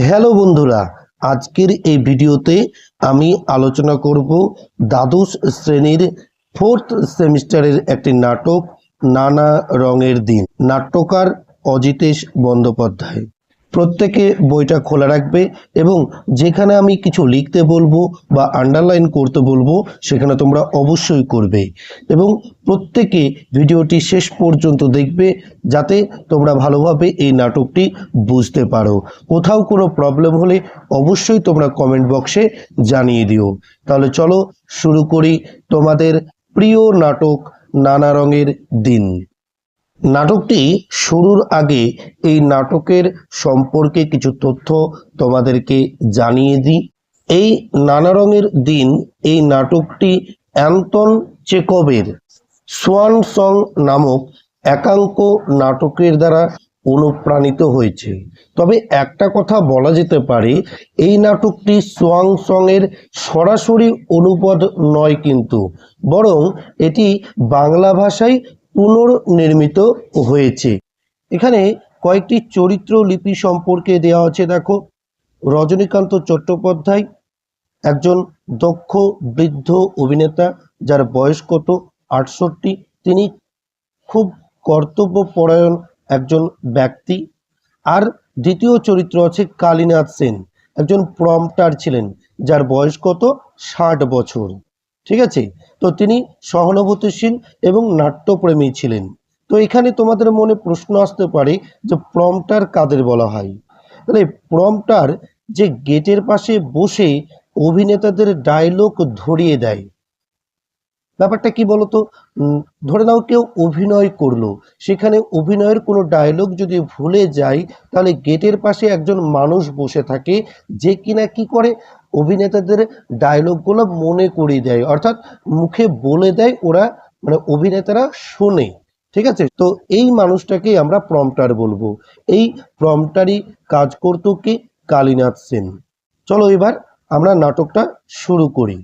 Hello বন্ধুরা, আজকের এই ভিডিওতে আমি আলোচনা করব দ্বাদশ শ্রেণির ফোর্থ সেমিস্টারের একটি নাটক, নানা রঙের দিন। নাট্যকার অজিতেশ বন্দ্যোপাধ্যায়। প্রত্যেকে বইটা খোলা রাখবে এবং যেখানে আমি কিছু লিখতে বলব বা আন্ডারলাইন করতে বলব, সেখানে তোমরা অবশ্যই করবে। এবং প্রত্যেকে ভিডিওটি শেষ পর্যন্ত দেখবে যাতে তোমরা ভালোভাবে এই নাটকটি বুঝতে পারো। কোথাও কোনো প্রবলেম হলে অবশ্যই তোমরা কমেন্ট বক্সে জানিয়ে দিও। তাহলে চলো শুরু করি তোমাদের প্রিয় নাটক নানা রঙের দিন। নাটকটি শুরুর আগে এই নাটকের সম্পর্কে কিছু তথ্য তোমাদেরকে জানিয়ে দিই। এই নানা রঙের দিন এই নাটকটি অ্যান্তন চেকবের সোয়ান সং নামক একাঙ্ক নাটকের দ্বারা অনুপ্রাণিত হয়েছে। তবে একটা কথা বলা যেতে পারে, এই নাটকটি সোয়াং সং এর সরাসরি অনুপদ নয় কিন্তু, বরং এটি বাংলা ভাষায় পুনর্নির্মিত হয়েছে। এখানে কয়েকটি চরিত্র লিপি সম্পর্কে দেওয়া আছে, দেখো। রজনীকান্ত চট্টোপাধ্যায়, একজন দক্ষ, বৃদ্ধ অভিনেতা যার বয়স কত? আটষট্টি। তিনি খুব কর্তব্যপরায়ণ একজন ব্যক্তি। আর দ্বিতীয় চরিত্র আছে কালীনাথ সেন, একজন প্রম্পটার ছিলেন, যার বয়স কত? ষাট বছর। ঠিক আছে? তো তিনি সহানুভূতিশীল এবং নাট্যপ্রেমী ছিলেন। তো এখানে তোমাদের মনে প্রশ্ন আসতে পারে যে প্রমটার কাদের বলা হয়? তাহলে প্রমটার যে গেটের পাশে বসে অভিনেতাদের ডায়লগ ধরিয়ে দেয়। ব্যাপারটা কি বলতো? ধরে নাও কেউ অভিনয় করল, সেখানে অভিনয়ের কোনো ডায়লগ যদি ভুলে যায় তাহলে গেটের পাশে একজন মানুষ বসে থাকে, যে কিনা কি করে? অভিনেতাদের ডায়লগগুলো মনে করিয়ে দেয়, অর্থাৎ মুখে বলে দেয় ওরা মানে অভিনেতারা শোনে, ঠিক আছে? তো এই মানুষটাকে আমরা প্রম্পটার বলব। এই প্রম্পটারই কাজ করতো কি? কালীনাথ সেন। চলো এবার আমরা নাটকটা শুরু করি।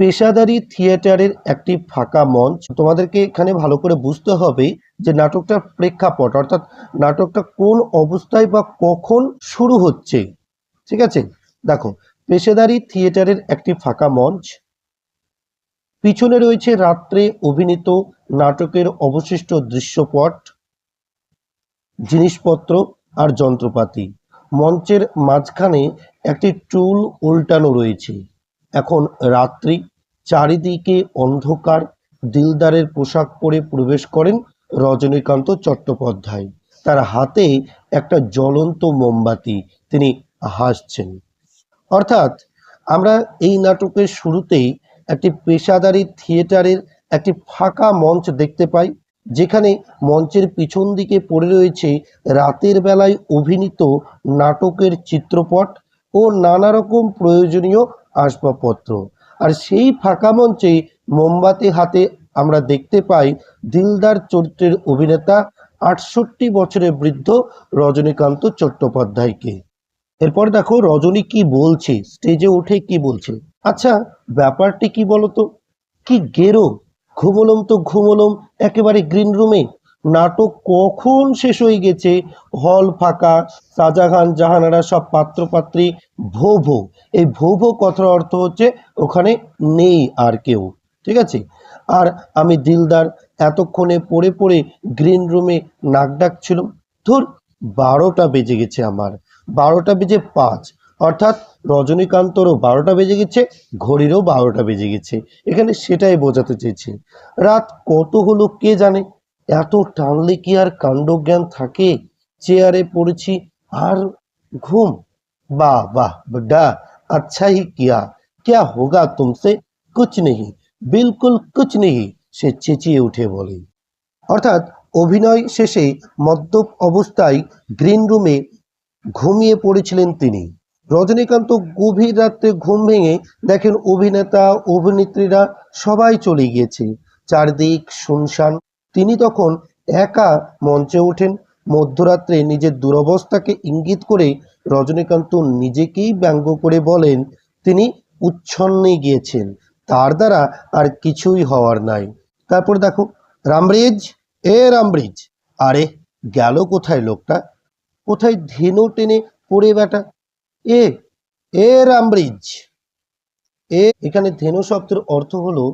পেশাদারি থিয়েটারের একটি ফাঁকা মঞ্চ। তোমাদেরকে এখানে ভালো করে বুঝতে হবে যে নাটকটার প্রেক্ষাপট, অর্থাৎ নাটকটা কোন অবস্থায় বা কখন শুরু হচ্ছে। ঠিক আছে? দেখো, পেশাদারি থিয়েটারের একটি ফাঁকা মঞ্চ। পিছনে রয়েছে রাত্রে অভিনীত নাটকের অবশিষ্ট দৃশ্যপট, জিনিসপত্র আর যন্ত্রপাতি। মঞ্চের মাঝখানে একটি টুল উল্টানো রয়েছে। এখন রাত্রি। চারিদিকে অন্ধকার, দিলদারের পোশাক পরে প্রবেশ করেন রজনীকান্ত চট্টোপাধ্যায়। তার হাতে একটা জ্বলন্ত মোমবাতি, তিনি হাসছেন। অর্থাৎ আমরা এই নাটকের শুরুতেই একটি পেশাদারি থিয়েটারের একটি ফাঁকা মঞ্চ দেখতে পাই, যেখানে মঞ্চের পিছন দিকে পড়ে রয়েছে রাতের বেলায় অভিনীত নাটকের চিত্রপট ও নানা রকম প্রয়োজনীয় আসবাবপত্র। আর সেই ফাঁকা মঞ্চে মোমবাতি হাতে আমরা দেখতে পাই দিলদার চরিত্রের অভিনেতা আটষট্টি বছরের বৃদ্ধ রজনীকান্ত চট্টোপাধ্যায়কে। এরপর দেখো রজনী কি বলছে, স্টেজে উঠে কি বলছে। আচ্ছা ব্যাপারটি কি বলতো? কি গেরো? ঘুমলম তো ঘুমলম, একেবারে গ্রিন রুমে নাটক কখন শেষ হয়ে গেছে? হল ফাঁকা, শাহজাহান, জাহানারা সব পাত্রপাত্রী ভো ভো এই ভো ভো কথার অর্থ হচ্ছে ওখানে নেই আর কেউ। ঠিক আছে? আর আমি দিলদার এতক্ষণে পড়ে পড়ে গ্রিন রুমে নাক ডাকছিলাম। ধর, বারোটা বেজে গেছে আমার। বারোটা বেজে পাঁচ। অর্থাৎ রজনীকান্তরও বারোটা বেজে গেছে, ঘড়িরও বারোটা বেজে গেছে। এখানে সেটাই বোঝাতে চেয়েছে। রাত কত হলো কে জানে? এত টানলে কি আর কাণ্ডজ্ঞান থাকে চেয়ারে পড়েছি আর ঘুম বাহ বাহ বড্ডা अच्छा ही किया क्या होगा तुमसे कुछ नहीं बिल्कुल कुछ नहीं সে চেঁচিয়ে উঠে বলে অর্থাৎ অভিনয় শেষে মদ্যপ অবস্থায় গ্রিন রুমে ঘুমিয়ে পড়েছিলেন তিনি রজনীকান্ত গভীর রাত্রে ঘুম ভেঙে দেখেন অভিনেতা অভিনেত্রীরা সবাই চলে গিয়েছে চারদিক শুনশান তিনি তখন একা মঞ্চে ওঠেন। মধ্যরাত্রে নিজের দুরবস্থাকে ইঙ্গিত করে রজনীকান্ত নিজেকেই ব্যঙ্গ করে বলেন, তিনি উচ্ছন্নে গিয়েছেন, তার দ্বারা আর কিছুই হওয়ার নাই। তারপর দেখো, রামব্রিজ, এ রামব্রিজ, আরে গেল কোথায় লোকটা? কোথায় ধেনু টেনে পড়ে বেটা? এ এ রামব্রিজ। এ এখানে ধেনু শব্দের অর্থ হলো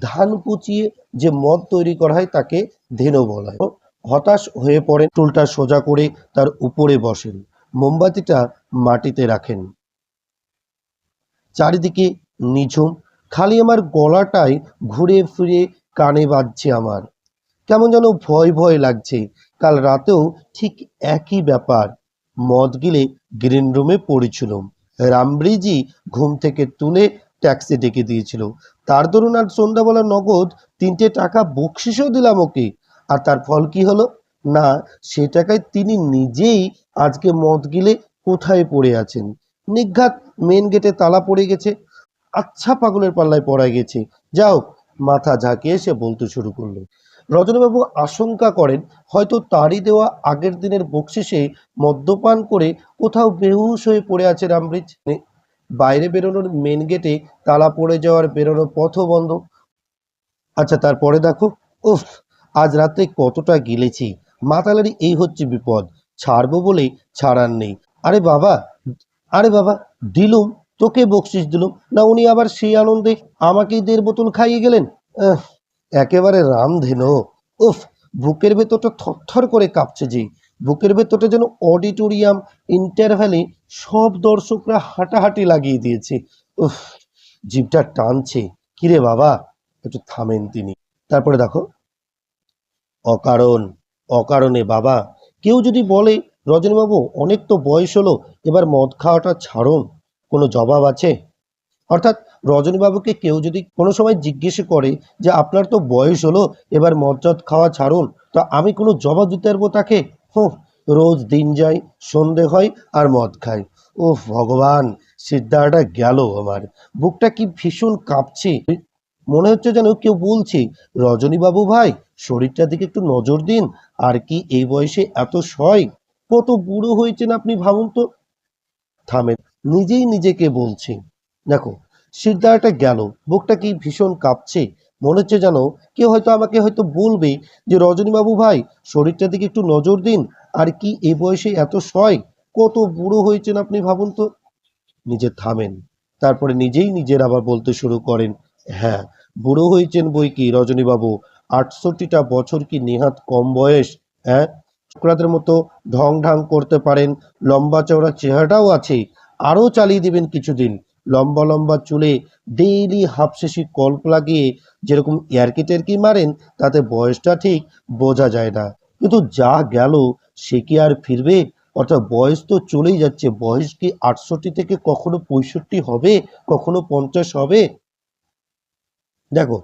ধান কুচিয়ে যে মদ তৈরি করা হয় তাকে ধেনু বলা হয়। হতাশ হয়ে পড়েন টুলটা সোজা করে তার উপরে বসেন, মোমবাতিটা মাটিতে রাখেন। চারিদিকে নিঝুম, খালি আমার গলাটাই ঘুরে ফিরে কানে বাজছে আমার। কেমন যেন ভয় ভয় লাগছে, কাল রাতেও ঠিক একই ব্যাপার। মদ গিলে গ্রিন রুমে পড়েছিলাম। রামব্রিজি ঘুম থেকে তুলে ট্যাক্সি ডেকে দিয়েছিল। তার দরুন আর সন্ধ্যাবেলা নগদ তিনটে টাকা বকশিসও দিলাম ওকে। আর তার ফল কি হলো? না, সে টাকায় তিনি নিজেই আজকে মদ গিলে কোথায় পড়ে আছেন? নিঘাত মেন গেটে তালা পড়ে গেছে। আচ্ছা পাগলের পাল্লায় পড়া গেছে। যাও মাথা ঝাঁকিয়ে সে বলতে শুরু করল। রজনীবাবু আশঙ্কা করেন, হয়তো তারই দেওয়া আগের দিনের বকশিসে মদ্যপান করে কোথাও বেহুশ হয়ে পড়ে আছে রামব্রিজ। বাইরে বেরোনোর মেন গেটে তালা পড়ে যাওয়ার বেরোনোর পথও বন্ধ। আচ্ছা তারপরে দেখো, উফ, আজ রাতে কতটা গিলেছি। মাতালারি এই হচ্ছে বিপদ। ছাড়বো বলে ছাড়ার নেই। আরে বাবা আরে বাবা, দিলুম, তোকে বকশিস দিলুম। না, উনি আবার সেই আনন্দে আমাকেই দেড় বোতল খাইয়ে গেলেন? একেবারে রামধেনু। উফ, বুকের ভেতরটা থরথর করে কাঁপছে যে। বুকের ভেতরটা যেন অডিটোরিয়াম ইন্টারভ্যালে সব দর্শকরা হাঁটাহাঁটি লাগিয়ে দিয়েছে। উফ, জিভটা টানছে। কিরে বাবা, একটু থামেন তিনি। তারপরে দেখো, অকারণ, অকারণে বাবা, কেউ যদি বলে, রজনীবাবু, অনেক তো বয়স হলো, এবার মদ খাওয়াটা ছাড়ুন, কোনো জবাব আছে? অর্থাৎ রজনীবাবুকে কেউ যদি কোনো সময় জিজ্ঞেস করে যে, আপনার তো বয়স হলো, এবার মদ খাওয়া ছাড়ুন, তো আমি কোনো জবাব দিতে পারব তাকে? হো রোজ দিন যায়, সন্ধে হয় আর মদ খাই ও ভগবান সিদ্ধাটা গেল আমার। বুকটা কি ভীষণ কাঁপছে। মনে হচ্ছে যেন কেউ বলছে, রজনীবাবু ভাই, শরীরটার দিকে একটু নজর দিন, আর কি এই বয়সে এত সয়? কত বুড়ো হয়েছেন আপনি ভাবুন তো। থামেন নিজেই নিজেকে বলছে। দেখো, সিদ্ধারটা গেল। বুকটা কি ভীষণ কাঁপছে। মনে হচ্ছে যেন কেউ হয়তো আমাকে হয়তো বলবে যে, রজনীবাবু ভাই, শরীরটার দিকে একটু নজর দিন। আর কি এ বয়সে এত সয়? কত বুড়ো হয়েছেন আপনি ভাবুন তো। নিজে থামেন। তারপরে নিজেই নিজের আবার বলতে শুরু করেন হ্যাঁ বুড়ো হয়েছেন বই কি, রজনীবাবু? আটষট্টিটা বছর কি নেহাত কম বয়স? হ্যাঁ ছোকরাদের মতো ঢং ঢাং করতে পারেন, লম্বা চওড়া চেহারাটাও আছে, আরও চালিয়ে দিবেন কিছুদিন। লম্বা লম্বা চুলে ডেইলি হাফশেষি কল্প লাগিয়ে যেরকম ইয়ারকি টেরকি মারেন, তাতে বয়সটা ঠিক বোঝা যায় না। কিন্তু যা গেল, সে কি আর ফিরবে? অর্থাৎ বয়স তো চলেই যাচ্ছে। বয়স কি আটষট্টি থেকে কখনো পঁয়ষট্টি হবে? কখনো পঞ্চাশ হবে? দেখো,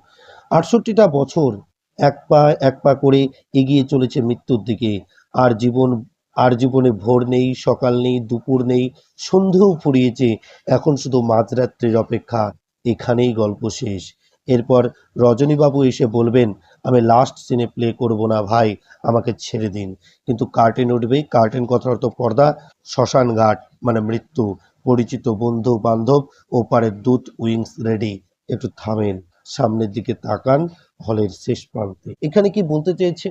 আটষট্টিটা বছর এক পা এক পা করে এগিয়ে চলেছে মৃত্যুর দিকে। আর জীবন আর জীবনে ভোর নেই, সকাল নেই, দুপুর নেই, সন্ধেও ফুরিয়েছে। এখন শুধু মাঝরাত্রির অপেক্ষা, এখানেই গল্প শেষ। এরপর রজনীবাবু এসে বলবেন, আমি লাস্ট সিনে প্লে করব না ভাই, আমাকে ছেড়ে দিন। কিন্তু কার্টেন উঠবে কার্টেন কথার অর্থ পর্দা, শ্মশান ঘাট মানে মৃত্যু। পরিচিত বন্ধু, বান্ধব ওপারের দুধ, উইংস রেডি একটু থামেন, সামনের দিকে তাকান, হলের শেষ প্রান্তে। এখানে কি বলতে চেয়েছে?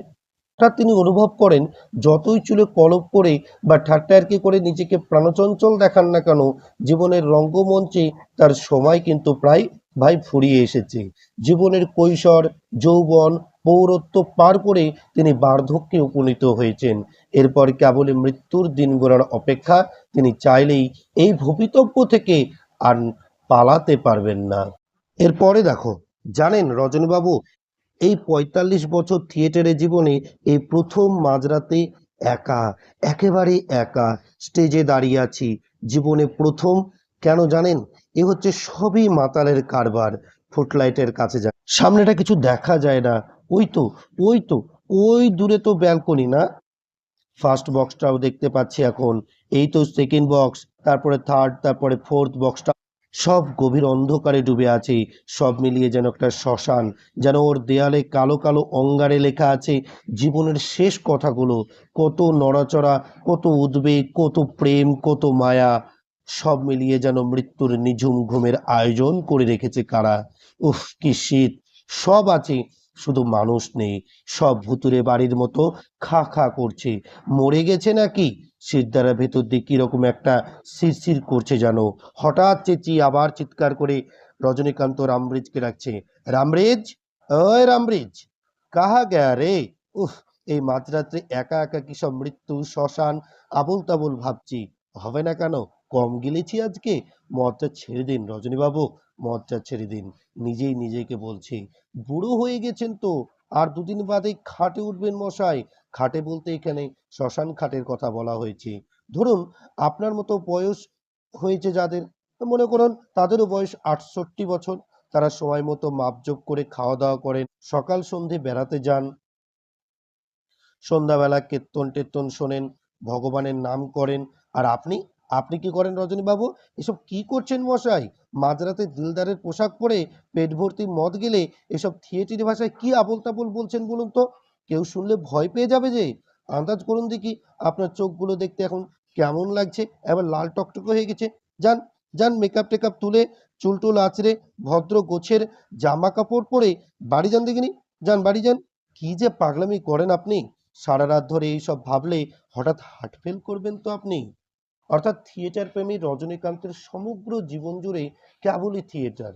হঠাৎ তিনি অনুভব করেন, যতই চুলে কলপ করে বা ঠাট্টারকি করে নিজেকে প্রাণচঞ্চল দেখান না কেন, জীবনের রঙ্গমঞ্চে তার সময় কিন্তু প্রায় ভাই ফুরিয়ে এসেছে। জীবনের কৈশোর, যৌবন, পৌরত্ব পার করে তিনি বার্ধক্যে উপনীত হয়েছেন। এরপর কেবলই মৃত্যুর দিন গোড়ার অপেক্ষা তিনি চাইলেই এই ভবিতব্য থেকে আর পালাতে পারবেন না। এরপরে দেখো, জানেন রজনীবাবু এই পঁয়তাল্লিশ বছর থিয়েটারের জীবনে এই প্রথম মাঝরাতে একা, একেবারে একা স্টেজে দাঁড়িয়ে আছি। জীবনে প্রথম, কেন জানেন? এ হচ্ছে সবই মাতালের কারবার, ফুটলাইটের কাছে যায় সামনেটা কিছু দেখা যায় না। ওই তো ওই তো, ওই দূরে তো ব্যালকনি না? ফার্স্ট বক্সটাও দেখতে পাচ্ছি এখন। এই তো সেকেন্ড বক্স, তারপরে থার্ড, তারপরে ফোর্থ বক্সটা সব গভীর অন্ধকারে ডুবে আছে। সব মিলিয়ে যেন একটা শ্মশান, যেন ওর দেয়ালে কালো কালো অঙ্গারে লেখা আছে জীবনের শেষ কথাগুলো। কত নড়াচড়া, কত উদ্বেগ, কত প্রেম, কত মায়া। সব মিলিয়ে যেন মৃত্যুর নিঝুম ঘুমের আয়োজন করে রেখেছে কারা। উফ, কি শীত। সব আছে। শুধু মানুষ নেই, সব ভুতুরে বাড়ির মতো খা খা করছে। মরে গেছে নাকি? সিদ্ধারা ভেতর দিয়ে কীরকম একটা শিরশির করছে জানো? হঠাৎ চেঁচিয়ে আবার চিৎকার করে রজনীকান্ত রামব্রিজকে ডাকছে, রামব্রিজ? ওই রামব্রিজ, কাহা গয়া রে? উফ, এই মাঝরাত্রে একা একা কি সব মৃত্যু, শ্মশান আবুল তাবুল ভাবছি। হবে না কেন? কম গিলেছি আজকে মদটা ছেড়ে দিন রজনীবাবু। মদটা ছেড়ে দিন। নিজেই নিজেকে বলছি, বুড়ো হয়ে গেছেন তো, আর দুদিন বাদে খাটে উঠবেন মশাই। খাটে বলতে এখানে শ্মশান খাটের কথা বলা হয়েছে। ধরুন, আপনার মতো বয়স হয়েছে যাদের, মনে করুন তাদেরও বয়স আটষট্টি বছর। তারা সময় মতো মাপজোপ করে খাওয়া দাওয়া করেন, সকাল সন্ধে বেড়াতে যান। সন্ধ্যাবেলা কীর্তন টেত্তন শোনেন, ভগবানের নাম করেন, আর আপনি আপনি কি করেন রজনীবাবু? এসব কি করছেন মশাই? মাঝরাতে দিলদারের পোশাক পরে পেট ভর্তি মদ গেলে এসব থিয়েটারি ভাষায় কি আবল তাবল বলছেন বলুন তো? কেউ শুনলে ভয় পেয়ে যাবে যে। আন্দাজ করুন দেখি আপনার চোখগুলো দেখতে এখন কেমন লাগছে। এবার লাল টকটকে হয়ে গেছে। যান যান মেকআপ টেকআপ তুলে চুল টুল আঁচড়ে ভদ্র গোছের জামা কাপড় পরে বাড়ি যান দেখিনি। যান, বাড়ি যান। কি যে পাগলামি করেন আপনি। সারা রাত ধরে এইসব ভাবলে হঠাৎ হার্ট ফেল করবেন তো আপনি। অর্থাৎ থিয়েটার প্রেমী রজনীকান্তের সমগ্র জীবন জুড়ে কেবলই থিয়েটার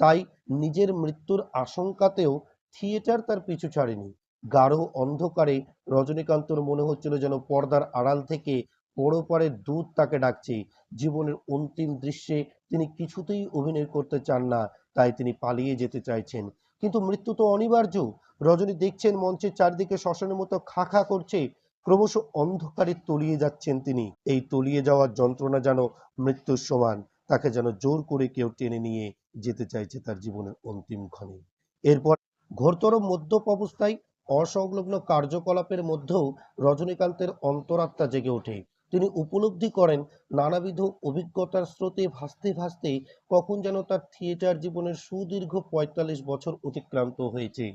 তাই নিজের মৃত্যুর আশঙ্কাতেও থিয়েটার তার পিছু ছাড়েনি। গাঢ় অন্ধকারে রজনীকান্তর মনে হচ্ছিল যেন পর্দার আড়াল থেকে পরপারের দূত তাকে ডাকছে। জীবনের অন্তিম দৃশ্যে তিনি কিছুতেই অভিনয় করতে চান না, তাই তিনি পালিয়ে যেতে চাইছেন। কিন্তু মৃত্যু তো অনিবার্য। রজনী দেখছেন মঞ্চের চারদিকে শ্মশানের মতো খা খা করছে। ক্রমশ অন্ধকারে তলিয়ে যাচ্ছেন তিনি। এই তলিয়ে যাওয়ার যন্ত্রণা যেন মৃত্যুর সমান, তাকে যেন জোর করে কেউ টেনে নিয়ে যেতে চাইছে তার জীবনের অন্তিম ক্ষণে। এরপর ঘোরতর মদ্যপ অবস্থায় অসংলগ্ন কার্যকলাপের মধ্যেও রজনীকান্তের অন্তরাত্মা জেগে ওঠে। তিনি উপলব্ধি করেন, নানাবিধ অভিজ্ঞতার স্রোতে ভাসতে ভাসতে কখন যেন তার থিয়েটার জীবনের সুদীর্ঘ পঁয়তাল্লিশ বছর অতিক্রান্ত হয়েছে।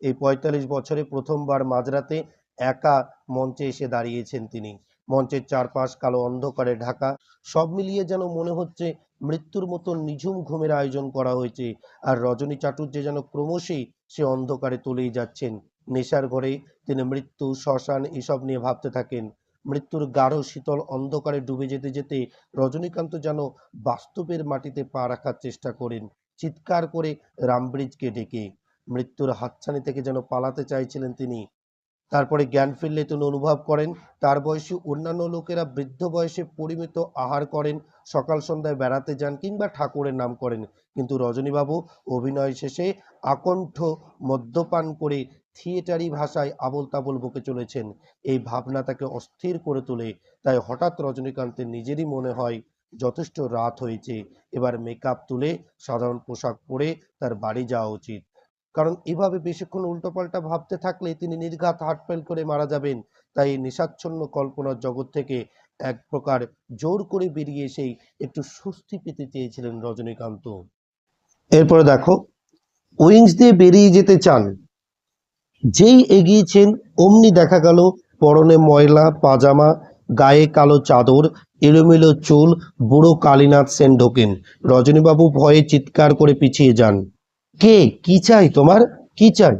এই পঁয়তাল্লিশ বছরে প্রথমবার মাঝরাতে একা মঞ্চে এসে দাঁড়িয়েছেন তিনি। মঞ্চের চারপাশ কালো অন্ধকারে ঢাকা। সব মিলিয়ে যেন মনে হচ্ছে মৃত্যুর মতো নিঝুম ঘুমের আয়োজন করা হয়েছে আর রজনী চাটুর্যে যেন ক্রমশই সে অন্ধকারে তলেই যাচ্ছেন। নেশার ঘরে তিনি মৃত্যু, শ্মশান এসব নিয়ে ভাবতে থাকেন। মৃত্যুর গাঢ় শীতল অন্ধকারে ডুবে যেতে যেতে রজনীকান্ত যেন বাস্তবের মাটিতে পা রাখার চেষ্টা করেন, চিৎকার করে রামব্রিজকে ডেকে। মৃত্যুর হাতছানি থেকে যেন পালাতে চাইছিলেন তিনি। তারপরে জ্ঞান ফিরলে তিনি অনুভব করেন। তার বয়সী অন্যান্য লোকেরা বৃদ্ধ বয়সে পরিমিত আহার করেন, সকাল সন্ধ্যায় বেড়াতে যান কিংবা ঠাকুরের নাম করেন। কিন্তু রজনীবাবু অভিনয় শেষে আকণ্ঠ মদ্যপান করে থিয়েটারি ভাষায় আবল তাবল বকে চলেছেন। এই ভাবনা তাকে অস্থির করে তোলে। তাই হঠাৎ রজনীকান্তের নিজেরই মনে হয়, যথেষ্ট রাত হয়েছে। এবার মেকআপ তুলে, সাধারণ পোশাক পরে তার বাড়ি যাওয়া উচিত। কারণ এভাবে বেশিক্ষণ উল্টোপাল্টা ভাবতে থাকলে তিনি নির্ঘাত হার্টফেল করে মারা যাবেন। তাই নেশাচ্ছন্ন কল্পনার জগৎ থেকে এক প্রকার জোর করে বেরিয়ে এসেই একটু স্বস্তি পেতে চেয়েছিলেন রজনীকান্ত। এরপরে দেখো, উইংস দিয়ে বেরিয়ে যেতে চান। যেই এগিয়েছেন, অমনি দেখা গেল পরনে ময়লা, পাজামা, গায়ে কালো চাদর, এলোমেলো চুল, বুড়ো কালীনাথ সেন ঢোকেন রজনীবাবু ভয়ে চিৎকার করে পিছিয়ে যান। কে? কি চাই তোমার? কি চাই?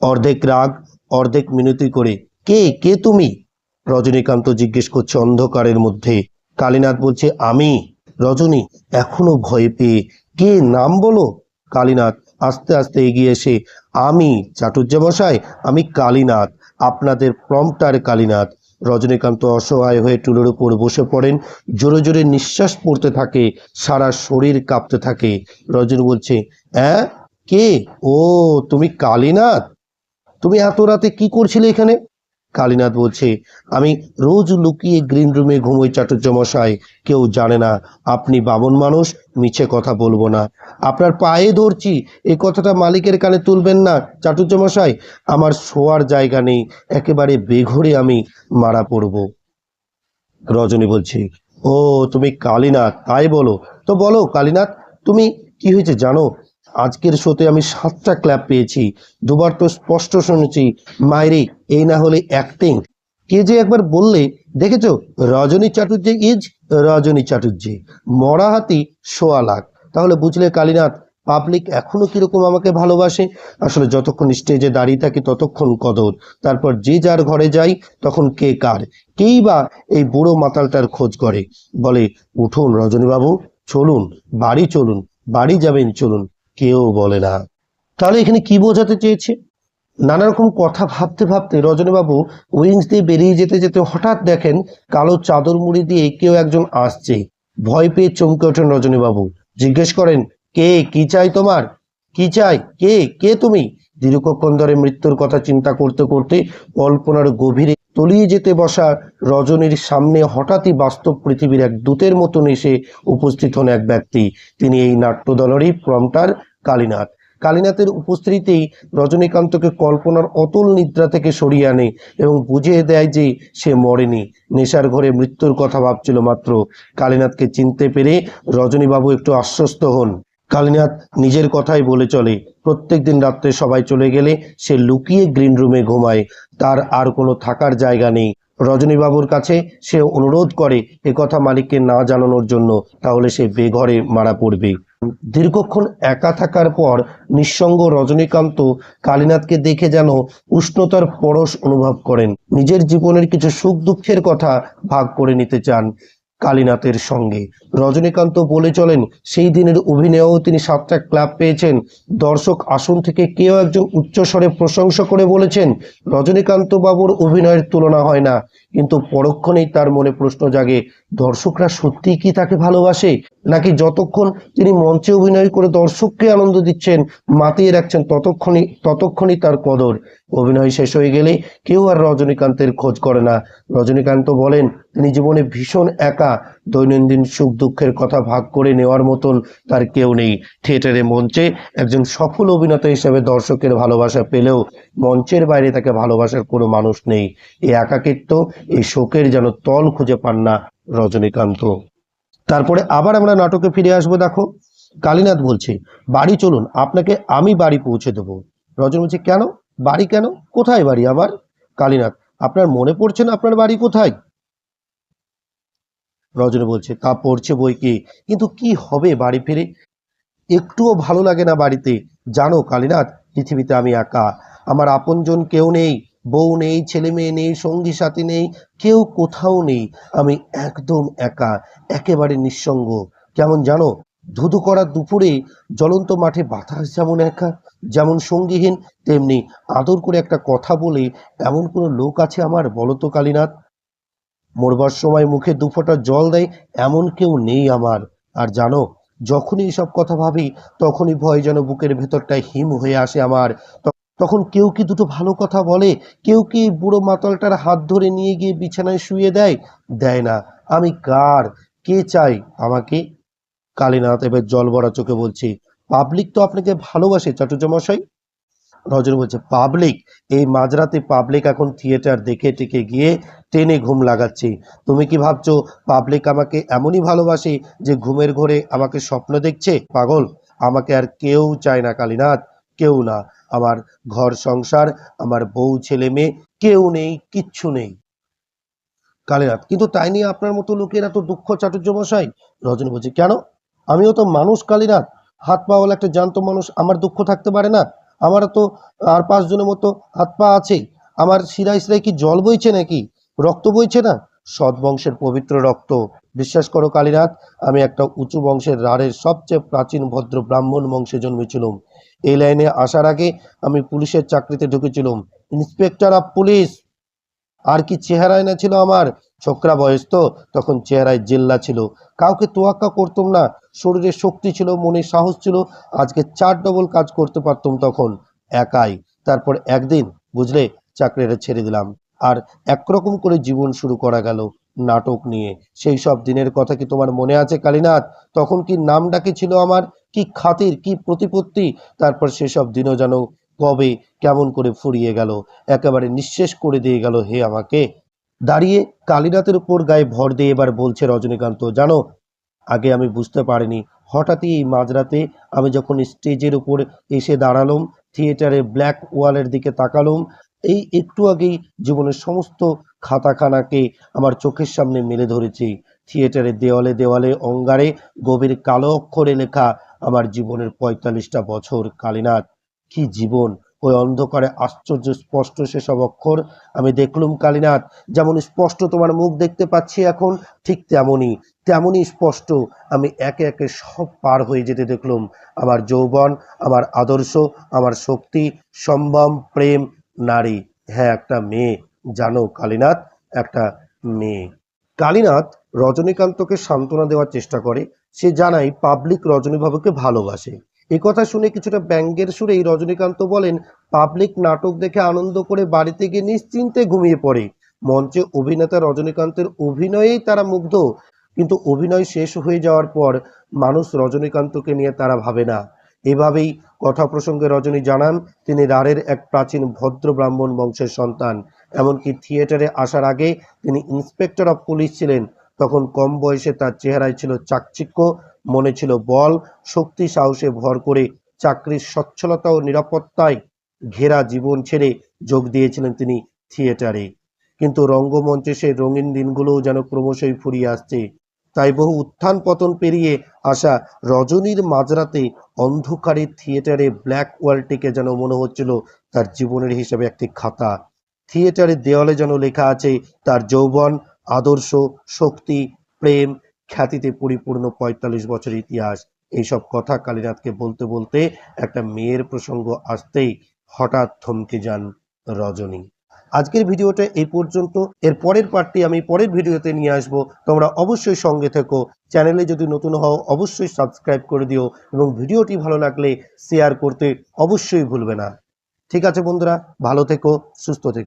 অর্ধেক রাগ, অর্ধেক মিনতি করে, কে? কে তুমি? রজনীকান্ত জিজ্ঞেস করছে অন্ধকারের মধ্যে। কালীনাথ বলছে, আমি, রজনী, এখনও ভয় পেয়ে। কে? নাম বলো। কালীনাথ আস্তে আস্তে এগিয়ে এসে, আমি চাটুর্যমশাই আমি কালীনাথ, আপনাদের প্রম্পটার কালীনাথ। রজনীকান্ত অসহায় হয়ে টুলের উপর বসে পড়েন। জোরে জোরে নিঃশ্বাস পড়তে থাকে, সারা শরীর কাঁপতে থাকে। রজনী বলছে, অ্যাঁ? কে? ও, তুমি কালীনাথ? তুমি এত রাতে কি করছিলে এখানে? কালীনাথ বলছে, আমি রোজ লুকিয়ে গ্রিন রুমে ঘুমোই চাটুর্যমশাই কেউ জানে না, আপনি বামন মানুষ, মিছে কথা বলব না। আপনার পায়ে ধরছি এই কথাটা মালিকের কানে তুলবেন না চাটুর্যমশাই আমার শোয়ার জায়গা নেই, একেবারে বেঘরে আমি মারা পড়ব। রজনী বলছে, ও, তুমি কালীনাথ, তাই বলো। তো বলো, কালীনাথ, তুমি কি হয়েছে জানো? আজকের শোতে আমি সাতটা ক্ল্যাপ পেয়েছি। দুবার তো স্পষ্ট শুনেছি মায়েরি এই না হলে অ্যাক্টিং কে যে একবার বললে, দেখেছ? রজনী চাটুর্যে ইজ রজনী চাটুর্যে। মরা হাতি সোয়া লাখ। তাহলে বুঝলে কালীনাথ পাবলিক এখনও কীরকম আমাকে ভালোবাসে? আসলে যতক্ষণ স্টেজে দাঁড়িয়ে থাকি, ততক্ষণ কদর। তারপর যে যার ঘরে যাই, তখন কে কার? কেই বা এই বুড়ো মাতালটার খোঁজ করে? বলে, উঠুন রজনীবাবু, চলুন, বাড়ি চলুন, বাড়ি যাবেন, চলুন। কেউ বলে না। তাহলে এখানে কি বোঝাতে চেয়েছে? নানা রকম কথা ভাবতে ভাবতে রজনীবাবু উইংস দিয়ে বেরিয়ে যেতে যেতে হঠাৎ দেখেন কালো চাদর মুড়ি দিয়ে কেউ একজন আসছে। ভয় পেয়ে চমকে ওঠেন রজনীবাবু। জিজ্ঞেস করেন, কে? কি চাই তোমার? কি চাই? কে? কে তুমি? দীর্ঘক্ষণ ধরে মৃত্যুর কথা চিন্তা করতে করতে কল্পনার গভীরে তলিয়ে যেতে বসা রজনীর সামনে হঠাৎই বাস্তব পৃথিবীর এক দূতের মতন এসে উপস্থিত হন এক ব্যক্তি। তিনি এই নাট্যদলেরই প্রমটার কালীনাথ। কালীনাথের উপস্থিতিতেই রজনীকান্তকে কল্পনার অতল নিদ্রা থেকে সরিয়ে আনে এবং বুঝিয়ে দেয় যে সে মরেনি। নেশার ঘরে মৃত্যুর কথা ভাবছিল মাত্র। কালীনাথকে চিনতে পেরে রজনীবাবু একটু আশ্বস্ত হন। কালীনাথ নিজের কথাই বলে চলে প্রত্যেক দিন রাত্রে সবাই চলে গেলে সে লুকিয়ে গ্রিন রুমে ঘুমায়। তার আর কোনো থাকার জায়গা নেই। রজনীবাবুর কাছে সে অনুরোধ করে কথা মালিককে না জানানোর জন্য, তাহলে সে বেঘরে মারা পড়বে। দীর্ঘক্ষণ একা থাকার পর নিঃসঙ্গ রজনীকান্ত কালীনাথকে দেখে যেন উষ্ণতার পরশ অনুভব করেন। নিজের জীবনের কিছু সুখ দুঃখের কথা ভাগ করে নিতে চান। কালীনাথের সঙ্গে। রজনীকান্ত বলে চলেন, সেই দিনের অভিনয়েও তিনি সাতটা ক্লাব পেয়েছেন। দর্শক আসন থেকে কেউ একজন উচ্চস্বরে প্রশংসা করে বলেছেন, রজনীকান্ত বাবুর অভিনয়ের তুলনা হয় না। কিন্তু পরক্ষণেই তার মনে প্রশ্ন জাগে, দর্শকরা সত্যিই কি তাকে ভালোবাসে? নাকি যতক্ষণ তিনি মঞ্চে অভিনয় করে দর্শককে আনন্দ দিচ্ছেন, মাতিয়ে রাখছেন, ততক্ষণই ততক্ষণই তার কদর। অভিনয় শেষ হয়ে গেলে কেউ আর রজনীকান্তের খোঁজ করে না। রজনীকান্ত বলেন, তিনি জীবনে ভীষণ একা। দৈনন্দিন সুখ দুঃখের কথা ভাগ করে নেওয়ার মতন তার কেউ নেই। থিয়েটারে মঞ্চে একজন সফল অভিনেতা হিসেবে দর্শকের ভালোবাসা পেলেও মঞ্চের বাইরে তাকে ভালোবাসার কোনো মানুষ নেই। এই একাকিত্ব এই শোকের যেন তল খুঁজে পান না রজনীকান্ত। তারপরে আবার আমরা নাটকে ফিরে আসব, দেখো। কালীনাথ বলছে, বাড়ি চলুন, আপনাকে আমি বাড়ি পৌঁছে দেবো। রজন বলছে, কেন? বাড়ি কেন? কোথায় বাড়ি আবার? কালীনাথ, আপনার মনে পড়ছে না আপনার বাড়ি কোথায়? রজনী বলছে, তা পড়ছে বই কি? কিন্তু কি হবে বাড়ি ফিরে? একটুও ভালো লাগে না বাড়িতে। জানো কালীনাথ, পৃথিবীতে আমি একা। আমার আপনজন কেউ নেই। বউ নেই, ছেলে মেয়ে নেই, সঙ্গী সাথী নেই, কেউ কোথাও নেই। আমি একদম একা, একেবারে নিঃসঙ্গ। কেমন জানো? ধুধু করা দুপুরে জ্বলন্ত মাঠে বাতাস যেমন একা, যেমন সঙ্গীহীন, তেমনি আদর করে একটা কথা বলে এমন কোনো লোক আছে আমার বলো তো কালীনাথ? মরবার সময় মুখে দুফোঁটা জল দেয় এমন কেউ নেই আমার। আর জানো, যখনই সব কথা ভাবি, তখনই ভয় যেন বুকের ভেতরটায় হিম হয়ে আসে আমার। তখন কেউ কি দুটো ভালো কথা বলে? কেউ কি বুড়ো মাতালটার হাত ধরে নিয়ে গিয়ে বিছানায় শুয়ে দেয়? দেয় না। আমি কার? কে চাই আমাকে? কালীনাথ এবার জল ভরা চোখে বলছি, পাবলিক তো আপনাকে ভালোবাসে চাটুর্যমশাই রজনী বলছে, পাবলিক? এই মাঝরাতে পাবলিক এখন থিয়েটার দেখে টেকে গিয়ে টেনে ঘুম লাগাচ্ছে। তুমি কি ভাবছ পাবলিক আমাকে এমনই ভালোবাসে যে ঘুমের ঘরে আমাকে স্বপ্ন দেখছে? পাগল, আমাকে আর কেউ চায় না কালীনাথ, কেউ না। আমার ঘর সংসার, আমার বউ, ছেলে, মেয়ে, কেউ নেই, কিচ্ছু নেই। কালীনাথ, কিন্তু তাই নিয়ে আপনার মতো লোকের এত দুঃখ চাটুর্য মশাই? রজনী বলছে, কেন? আমিও তো মানুষ, কালীনাথ। হাত পাওয়ালা একটা জ্যান্ত মানুষ, আমার দুঃখ থাকতে পারে না। আমারও তো আর পাঁচজনের মতো হাত পা আছে আমার শিরায় শিরায় কি জল বইছে নাকি? রক্ত বইছে না? সৎ বংশের পবিত্র রক্ত। বিশ্বাস করো, কালীনাথ, আমি একটা উঁচু বংশের রাঢ়ের সবচেয়ে প্রাচীন ভদ্র ব্রাহ্মণ বংশে জন্মেছিলাম। এই লাইনে আসার আগে আমি পুলিশের চাকরিতে ঢুকেছিলাম। Inspector of police! আর কি চেহারায় না ছিল আমার? ছোকরা বয়স তো, তখন চেহারায় জেল্লা ছিল। কাউকে তোয়াক্কা করতাম না। শরীরে শক্তি ছিল, মনে সাহস ছিল। আজকে চার ডবল কাজ করতে পারতাম তখন, একাই। তারপর একদিন, বুঝলে, চাকরিটা ছেড়ে দিলাম। আর একরকম করে জীবন শুরু করা গেল। নাটক নিয়ে। সেই সব দিনের কথা কি তোমার মনে আছে, কালীনাথ? তখন কি নাম ডাকে ছিল আমার? কি খাতির, কি প্রতিপত্তি? তারপর সেসব দিনও যেন কবে কেমন করে ফুরিয়ে গেল, একেবারে নিঃশেষ করে দিয়ে গেল হে আমাকে। দাঁড়িয়ে কালীনাথের উপর গায়ে ভর দিয়ে এবার বলছে রজনীকান্ত, জানো, আগে আমি বুঝতে পারিনি। হঠাৎই এই মাঝরাতে আমি যখন স্টেজের উপর এসে দাঁড়ালাম, থিয়েটারের ব্ল্যাক ওয়ালের দিকে তাকালাম, এই একটু আগেই জীবনের সমস্ত খাতাখানাকে আমার চোখের সামনে মেলে ধরেছি? থিয়েটারের দেওয়ালে দেওয়ালে, অঙ্গারে গভীর কালো অক্ষরে লেখা আমার জীবনের পঁয়তাল্লিশটা বছর, কালীনাথ। কি জীবন? ওই অন্ধকারে আশ্চর্য স্পষ্ট সেসব অক্ষর আমি দেখলুম, কালীনাথ। যেমন স্পষ্ট তোমার মুখ দেখতে পাচ্ছি এখন, ঠিক তেমনই তেমনই স্পষ্ট। আমি একে একে সব পার হয়ে যেতে দেখলুম। আমার যৌবন, আমার আদর্শ, আমার শক্তি সম্ভ্রম প্রেম, নারী। হ্যাঁ একটা মেয়ে। জানো কালীনাথ, একটা মেয়ে। কালীনাথ রজনীকান্তকে সান্ত্বনা দেওয়ার চেষ্টা করে। সে জানায়, পাবলিক রজনীবাবুকে ভালোবাসে। এ কথা শুনে কিছুটা ব্যঙ্গের সুরেই রজনীকান্ত বলেন, পাবলিক নাটক দেখে আনন্দ করে বাড়িতে গিয়ে নিশ্চিন্তে ঘুমিয়ে পড়ে। মঞ্চে অভিনেতা রজনীকান্তের অভিনয়েই তারা মুগ্ধ। কিন্তু অভিনয় শেষ হয়ে যাওয়ার পর মানুষ রজনীকান্তকে নিয়ে তারা ভাবে না। এভাবেই কথা প্রসঙ্গে রজনী জানান, তিনি রাঢ়ের এক প্রাচীন ভদ্র ব্রাহ্মণ বংশের সন্তান। এমনকি থিয়েটারে আসার আগে তিনি ইন্সপেক্টর অফ পুলিশ ছিলেন। তখন কম বয়সে তার চেহারায় ছিল চাকচিক্য, মনে ছিল বল, শক্তি, সাহসে ভর করে চাকরির সচ্ছলতা ও নিরাপত্তায় ঘেরা জীবন ছেড়ে যোগ দিয়েছিলেন তিনি থিয়েটারে। কিন্তু রঙ্গমঞ্চে সেই রঙিন দিনগুলোও যেন ক্রমশই ফুরিয়ে আসছে। তাই বহু উত্থান পতন পেরিয়ে আসা রজনীর মাঝরাতে অন্ধকারে থিয়েটারে ব্ল্যাক ওয়ালটিকে যেন মনে হচ্ছিল তার জীবনের হিসেবে একটি খাতা। থিয়েটারের দেওয়ালে যেন লেখা আছে, তার যৌবন, আদর্শ, শক্তি, প্রেম, খ্যাতিতে পরিপূর্ণ পঁয়তাল্লিশ বছর ইতিহাস। এইসব কথা কালীনাথকে বলতে বলতে একটা মেয়ের প্রসঙ্গ আসতেই হঠাৎ থমকে যান রজনী। আজকের ভিডিওটা এই পর্যন্ত। এর পরের পার্টটি আমি পরের ভিডিওতে নিয়ে আসব। তোমরা অবশ্যই সঙ্গে থেকো। চ্যানেলে যদি নতুন হও, অবশ্যই সাবস্ক্রাইব করে দিও এবং ভিডিওটি ভালো লাগলে শেয়ার করতে অবশ্যই ভুলবে না। ঠিক আছে বন্ধুরা, ভালো থেকো, সুস্থ থেকো।